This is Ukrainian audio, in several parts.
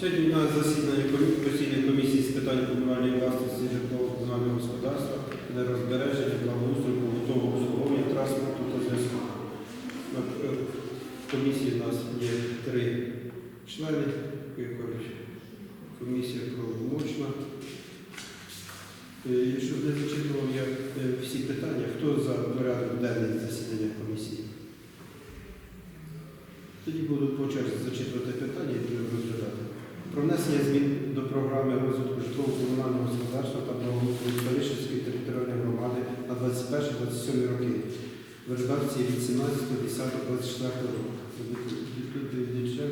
Сьогодні у нас засідання постійної комісії з питань комунальної власності житлово-комунального господарства, нерозбереження, благоустрою, побутового обслуговування, транспорту та зв'язку. Е, комісії у нас є три члени, комісія правомочна. Щоб не зачитував я е, всі питання, хто за порядок денний засідання комісії? Тоді буду по черзі зачитувати питання і будемо розглядати. Про внесення змін до програми розвитку житлово-комунального господарства та благоустрою Ставищенської територіальної громади на 21-27 роки в редакції від 17.10.24 року.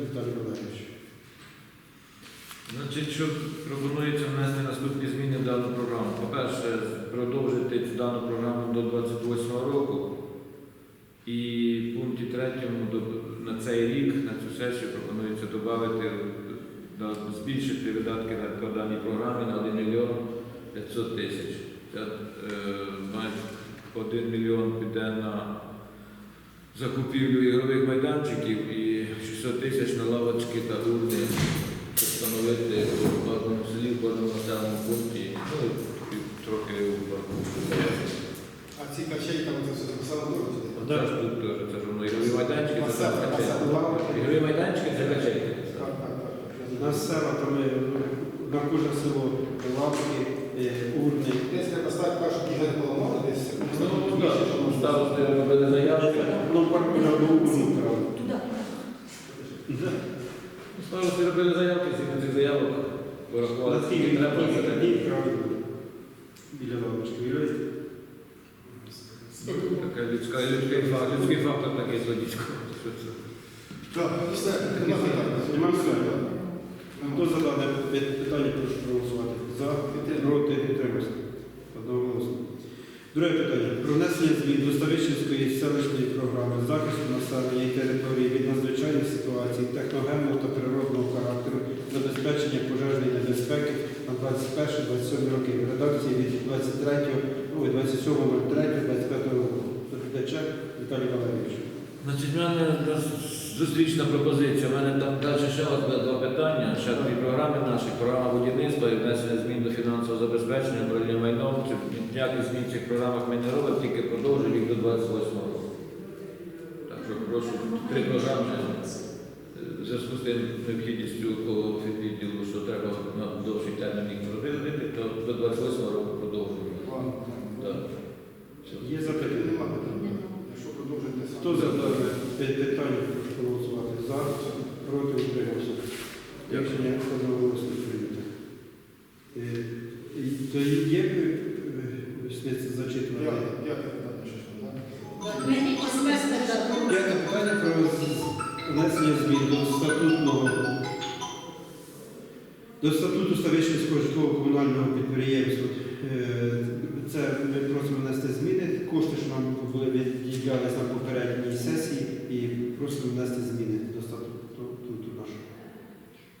Віталій Валерійович. Значить, що пропонується внести наступні зміни в дану програму. По-перше, продовжити дану програму до 28 року. І в пункті третьому на цей рік, на цю сесію пропонується додати, да, збільшити видатки на даній програмі на 1 мільйон 500 тисяч. Е, 1 мільйон піде на закупівлю ігрових майданчиків і 600 тисяч на лавочки та урни встановити в кожному селі, в кожному населеному пункті, ну і трохи у парку. А ці качелі там це все записали ж тут теж, це ж воно ігрові майданчики, так. Ігрові майданчики це качельки. Нас села, там е, на кожне село лавки, е, урни. Десь треба ставити першу кігель поламали, десь. Ну, так, старости робили заявки. Ну, паркуля або урну брали. Туди. Да. Старости робили заявки, згідно цих заявок порахували, На скільки треба. це правильно. Біля лавочки. Уявляєте? Така людська, людський фактор, людський фактор такий злодійсько. Так, все, нема питань. Нема питань. Хто за питання, прошу проголосувати. За, проти, підтримався. Одноголосно. Друге питання. Про внесення змін до Ставищенської селищної програми захисту населення і території від надзвичайних ситуацій, техногенного та природного характеру, забезпечення пожежної небезпеки на 21-27 роки в редакції від 23, ой, 27.03.25 року. Доповідача Віталій Валерійович. Значить, в мене зустрічна пропозиція. У мене там далі ще одне два питання. Ще дві програми наші. Програма будівництва і внесення змін до фінансового забезпечення, управління майном. Ніяких змін в цих програмах ми не робимо, тільки продовжуємо їх до 28 року. Так що прошу три програми. В зв'язку з тим необхідністю відділу, що треба на довший термін їх продовжити, то до 28 року продовжуємо. Ладно, Так. Є запитання? Нема питань. Якщо продовжуєте сам. Хто за дане питання, прошу проголосувати. За, проти, утримався. Рішення одноголосно прийнято. То є е, слід зачитувати? П'яте, п'яте питання, про внесення змін до статутного до статуту Ставищенського житлово-комунального підприємства. Е, Це ми просимо внести зміни. Кошти, що нам були відділялися на попередній сесії, і просимо внести зміни до статуту нашого.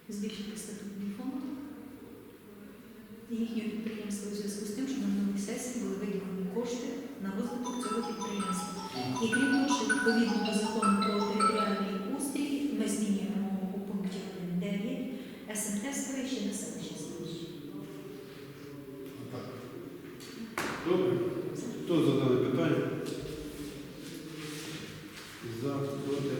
Збільшити статутний фонд їхнього підприємства у зв'язку з тим, що на минулій сесії були виділені кошти на розвиток цього підприємства. І крім того, що відповідно до закону про територіальний устрій, ми змінюємо у пункті 1.9 СМТ ставище на селище селище. Добре. Хто задали питання? За, проти,